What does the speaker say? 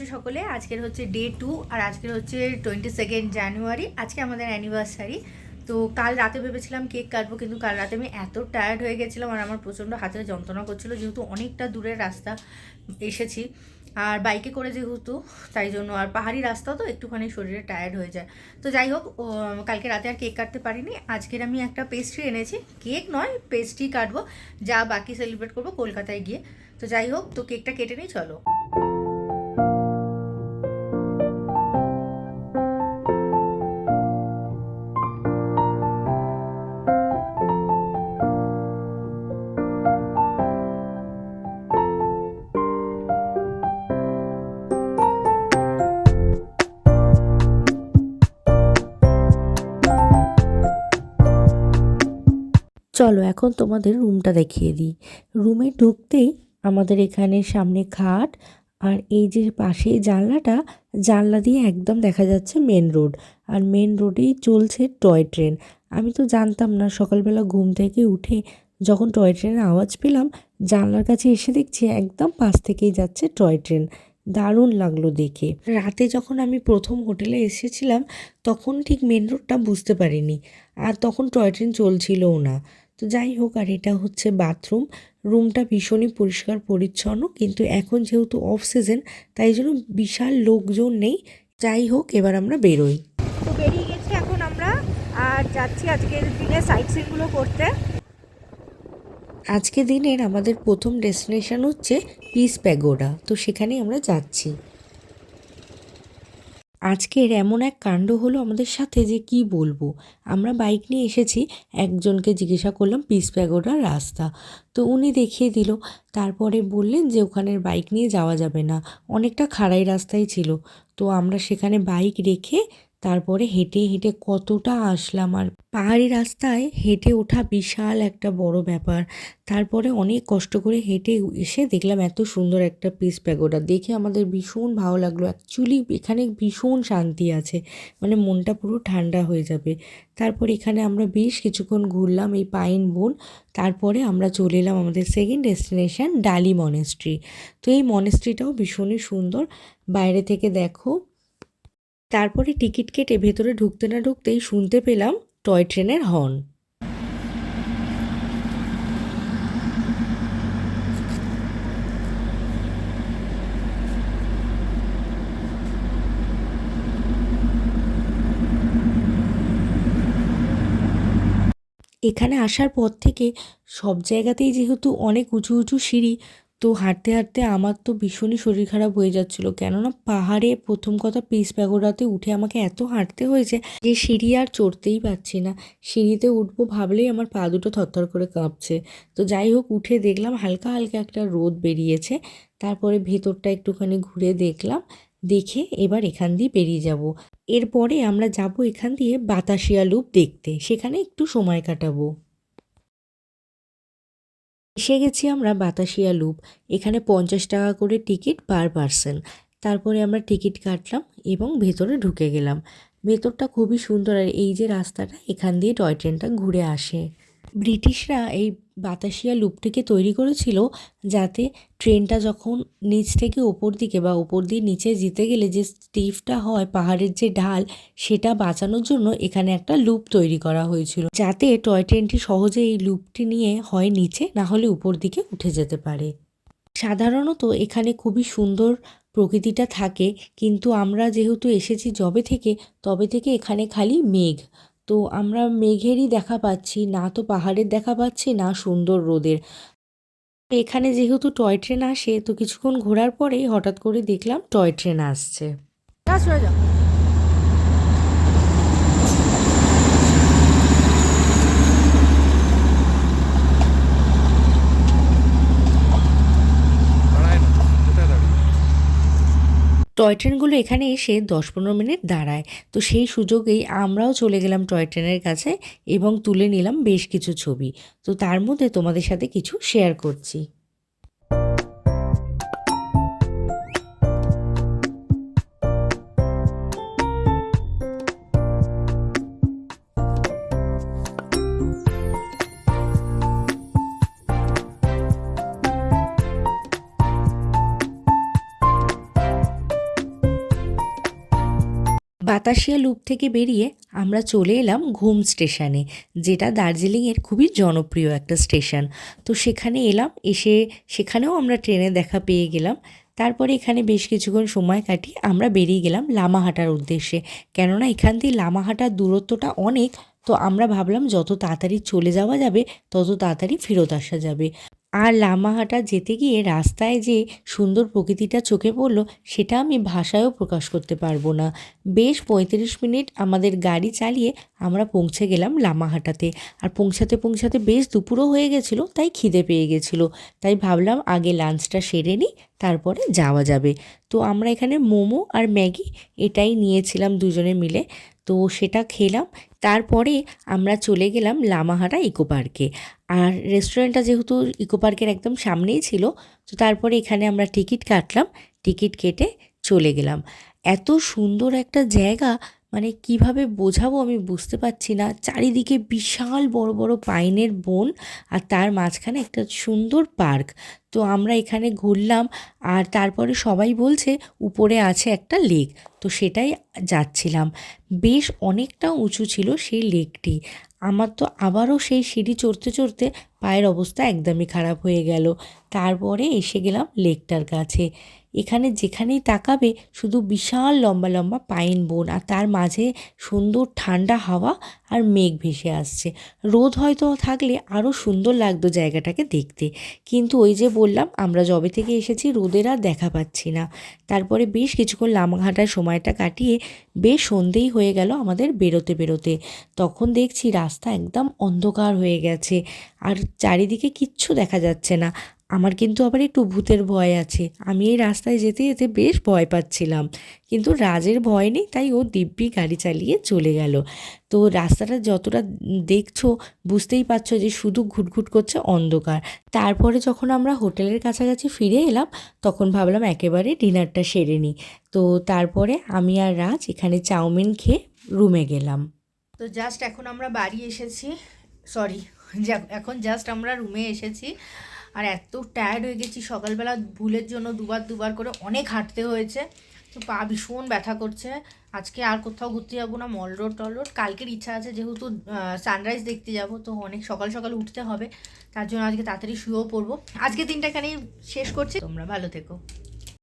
আছো সকলে, আজকের হচ্ছে ডে টু আর আজকের হচ্ছে টোয়েন্টি সেকেন্ড জানুয়ারি আজকে আমাদের অ্যানিভার্সারি তো কাল রাতে ভেবেছিলাম কেক কাটবো, কিন্তু কাল রাতে আমি এত টায়ার্ড হয়ে গেছিলাম আর আমার প্রচণ্ড হাতে যন্ত্রণা করছিল, যেহেতু অনেকটা দূরের রাস্তা এসেছি। আর বাইকে করে যেহেতু, তাই জন্য আর পাহাড়ি রাস্তা তো একটুখানি শরীরে টায়ার্ড হয়ে যায়। তো যাই হোক কালকে রাতে আর কেক কাটতে পারিনি। আজকের আমি একটা পেস্ট্রি এনেছি। কেক নয় পেস্ট্রি কাটবো, যা বাকি সেলিব্রেট করব কলকাতায় গিয়ে। তো যাই হোক, তো কেকটা কেটে নিই, চলো। চলো এখন তোমাদের রুমটা দেখিয়ে দিই। রুমে ঢুকতেই আমাদের এখানে সামনে খাট আর এই যে পাশেই জানলাটা, জানলা দিয়ে একদম দেখা যাচ্ছে মেন রোড আর মেন রোডেই চলছে টয় ট্রেন আমি তো জানতাম না, সকালবেলা ঘুম থেকে উঠে যখন টয় ট্রেনের আওয়াজ পেলাম, জানলার কাছে এসে দেখছি একদম পাশ থেকেই যাচ্ছে টয় ট্রেন দারুণ লাগল দেখে। রাতে যখন আমি প্রথম হোটেলে এসেছিলাম, তখন ঠিক মেন রোডটা বুঝতে পারিনি। আর তখন টয় ট্রেন চলছিলও না। তো যাই হোক আর এটা হচ্ছে বাথরুম। রুমটা ভীষণই পরিষ্কার পরিচ্ছন্ন কিন্তু এখন যেহেতু অফ সিজন তাই জন্য বিশাল লোকজন নেই। যাই হোক এবার আমরা বেরোই। তো বেরিয়ে গেছি এখন আমরা আর যাচ্ছি আজকের দিনে সাইট সিনগুলো করতে। আজকে দিনের আমাদের প্রথম ডেস্টিনেশন হচ্ছে পিস প্যাগোডা তো সেখানেই আমরা যাচ্ছি। আজকের এমন এক কাণ্ড হলো আমাদের সাথে যে কি বলব? আমরা বাইক নিয়ে এসেছি, একজনকে জিজ্ঞাসা করলাম পিস প্যাগোডার রাস্তা। তো উনি দেখিয়ে দিল, তারপরে বললেন যে ওখানের বাইক নিয়ে যাওয়া যাবে না, অনেকটা খাড়াই রাস্তাই ছিল। তো আমরা সেখানে বাইক রেখে তারপরে হেঁটে হেঁটে কতটা আসলাম আর পাহাড়ি রাস্তায় হেঁটে ওঠা বিশাল একটা বড় ব্যাপার। তারপরে অনেক কষ্ট করে হেঁটে এসে দেখলাম এত সুন্দর একটা পিস প্যাগোডা। দেখে আমাদের ভীষণ ভালো লাগল। অ্যাকচুয়ালি এখানে ভীষণ শান্তি আছে। মানে মনটা পুরো ঠান্ডা হয়ে যাবে। তারপর এখানে আমরা বেশ কিছুক্ষণ ঘুরলাম এই পাইন বন। তারপরে আমরা চলে এলাম আমাদের সেকেন্ড ডেস্টিনেশন ডালি মনেস্ট্রি তো এই মনেস্ট্রিটাও ভীষণই সুন্দর। বাইরে থেকে দেখো তারপরে টিকিট কেটে ভেতরে ঢুকতে না ঢুকতেই শুনতে পেলাম টয় ট্রেনের হর্ন। এখানে আসার পর থেকে সব জায়গাতেই যেহেতু অনেক উঁচু উঁচু সিঁড়ি তো হাঁটতে হাঁটতে আমার তো ভীষণই শরীর খারাপ হয়ে যাচ্ছিল। কেননা পাহাড়ে প্রথম কথা পিস প্যাগোডাতে উঠে আমাকে এত হাঁটতে হয়েছে যে সিঁড়ি আর চড়তেই পারছি না। সিঁড়িতে উঠবো ভাবলেই আমার পা দুটো থরথর করে কাঁপছে। তো যাই হোক, উঠে দেখলাম হালকা হালকা একটা রোদ বেরিয়েছে। তারপরে ভেতরটা একটুখানি ঘুরে দেখলাম। দেখে এবার এখান দিয়ে বেরিয়ে যাব। এরপরে আমরা যাব এখান দিয়ে বাতাসিয়া লুপ দেখতে। সেখানে একটু সময় কাটাবো। এসে গেছি আমরা বাতাসিয়া লুপ। এখানে পঞ্চাশ টাকা করে টিকিট পার পারসেন। তারপরে আমরা টিকিট কাটলাম এবং ভেতরে ঢুকে গেলাম। ভেতরটা খুবই সুন্দর আর এই যে রাস্তাটা এখান দিয়ে টয় ট্রেনটা ঘুরে আসে। ব্রিটিশরা এই বাতাসিয়া লুপটিকে তৈরি করেছিল যাতে ট্রেনটা যখন নিচ থেকে ওপর দিকে বা ওপর দিয়ে নিচে যেতে গেলে যে স্টিফটা হয় পাহাড়ের যে ঢাল, সেটা বাঁচানোর জন্য এখানে একটা লুপ তৈরি করা হয়েছিল। যাতে টয় ট্রেনটি সহজে এই লুপটি নিয়ে হয় নিচে, না হলে উপর দিকে উঠে যেতে পারে। সাধারণত এখানে খুবই সুন্দর প্রকৃতিটা থাকে, কিন্তু আমরা যেহেতু এসেছি যবে থেকে, তবে থেকে এখানে খালি মেঘ। তো আমরা মেঘেরই দেখা পাচ্ছি, না তো পাহাড়ের দেখা পাচ্ছি, না সুন্দর রোদের। এখানে যেহেতু টয় ট্রেন আসে, তো কিছুক্ষণ ঘোরার পরেই হঠাৎ করে দেখলাম টয় ট্রেন আসছে কাজ হয়ে যাও দাঁড়ায় না কোথায় দাঁড়িয়ে টয় ট্রেনগুলো এখানে এসে দশ পনেরো মিনিট দাঁড়ায়। তো সেই সুযোগেই আমরাও চলে গেলাম টয় ট্রেনের কাছে এবং তুলে নিলাম বেশ কিছু ছবি। তো তার মধ্যে তোমাদের সাথে কিছু শেয়ার করছি। বাতাসিয়া লুপ থেকে বেরিয়ে আমরা চলে এলাম ঘুম স্টেশনে, যেটা দার্জিলিংয়ের খুবই জনপ্রিয় একটা স্টেশন। তো সেখানে এলাম, এসে সেখানেও আমরা ট্রেনে দেখা পেয়ে গেলাম। তারপরে এখানে বেশ কিছুক্ষণ সময় কাটিয়ে আমরা বেরিয়ে গেলাম লামাহাটার উদ্দেশ্যে। কেননা এখান থেকে লামাহাটার দূরত্বটা অনেক, তো আমরা ভাবলাম যত তাড়াতাড়ি চলে যাওয়া যাবে, তত তাড়াতাড়ি ফেরত আসা যাবে। আর লামাহাটা যেতে গিয়ে রাস্তায় যে সুন্দর প্রকৃতিটা চোখে পড়ল, সেটা আমি ভাষায়ও প্রকাশ করতে পারব না। বেশ পঁয়ত্রিশ মিনিট আমাদের গাড়ি চালিয়ে আমরা পৌঁছে গেলাম লামাহাটাতে। আর পৌঁছাতে পৌঁছাতে বেশ দুপুরও হয়ে গেছিল, তাই খিদে পেয়ে গেছিল। তাই ভাবলাম আগে লাঞ্চটা সেরে নিই, তারপরে যাওয়া যাবে। তো আমরা এখানে মোমো আর ম্যাগি এটাই নিয়েছিলাম দুজনে মিলে। তো সেটা খেলাম, তারপরে আমরা চলে গেলাম লামাহাটা ইকো পার্কে। আর রেস্টুরেন্টটা যেহেতু ইকো পার্কের একদম সামনেই ছিল, তো তারপরে এখানে আমরা টিকিট কাটলাম। টিকিট কেটে চলে গেলাম। এত সুন্দর একটা জায়গা মানে কীভাবে বোঝাবো আমি বুঝতে পারছি না। চারিদিকে বিশাল বড় বড় পাইনের বন আর তার মাঝখানে একটা সুন্দর পার্ক। তো আমরা এখানে ঘুরলাম আর তারপরে সবাই বলছে উপরে আছে একটা লেক। তো সেটাই যাচ্ছিলাম। বেশ অনেকটা উঁচু ছিল সেই লেকটি। আমার তো আবারও সেই সিঁড়ি চড়তে চড়তে পায়ের অবস্থা একদমই খারাপ হয়ে গেল। তারপরে এসে গেলাম লেকটার কাছে। এখানে যেখানেই তাকাবে শুধু বিশাল লম্বা লম্বা পাইন বন আর তার মাঝে সুন্দর ঠান্ডা হাওয়া আর মেঘ ভেসে আসছে। রোদ হয়তো থাকলে আরও সুন্দর লাগতো জায়গাটাকে দেখতে। কিন্তু ওই যে বললাম, আমরা জবে থেকে এসেছি রোদের আর দেখা পাচ্ছি না। তারপরে বেশ কিছুক্ষণ লামাঘাটার সময়টা কাটিয়ে বেশ সন্ধেই হয়ে গেল আমাদের বেরোতে বেরোতে। তখন দেখছি রাস্তা একদম অন্ধকার হয়ে গেছে। আর চারিদিকে কিচ্ছু দেখা যাচ্ছে না। আমার কিন্তু আবার একটু ভূতের ভয় আছে। আমি এই রাস্তায় যেতে যেতে বেশ ভয় পাচ্ছিলাম। কিন্তু রাজের ভয় নেই, তাই ও দিব্যি গাড়ি চালিয়ে চলে গেল। তো রাস্তাটা যতটা দেখছ, বুঝতেই পারছ যে শুধু ঘুটঘুট করছে অন্ধকার। তারপরে যখন আমরা হোটেলের কাছাকাছি ফিরে এলাম, তখন ভাবলাম একেবারে ডিনারটা সেরে নিই। তো তারপরে আমি আর রাজ এখানে চাউমিন খেয়ে রুমে গেলাম। তো জাস্ট এখন আমরা বাড়ি এসেছি। সরি এখন জাস্ট আমরা রুমে এসেছি। আর এত টায়ার্ড হয়ে গেছি, সকালবেলা ভুলের জন্য দুবার দুবার করে অনেক হাঁটতে হয়েছে। তো পা ভীষণ ব্যথা করছে। আজকে আর কোথাও ঘুরতে যাব না মল রোড টল রোড কালকের ইচ্ছা আছে, যেহেতু সানরাইজ দেখতে যাব, তো অনেক সকাল সকাল উঠতে হবে। তার জন্য আজকে তাড়াতাড়ি শুয়েও পড়ব। আজকে দিনটা এখানেই শেষ করছি। তোমরা ভালো থেকো।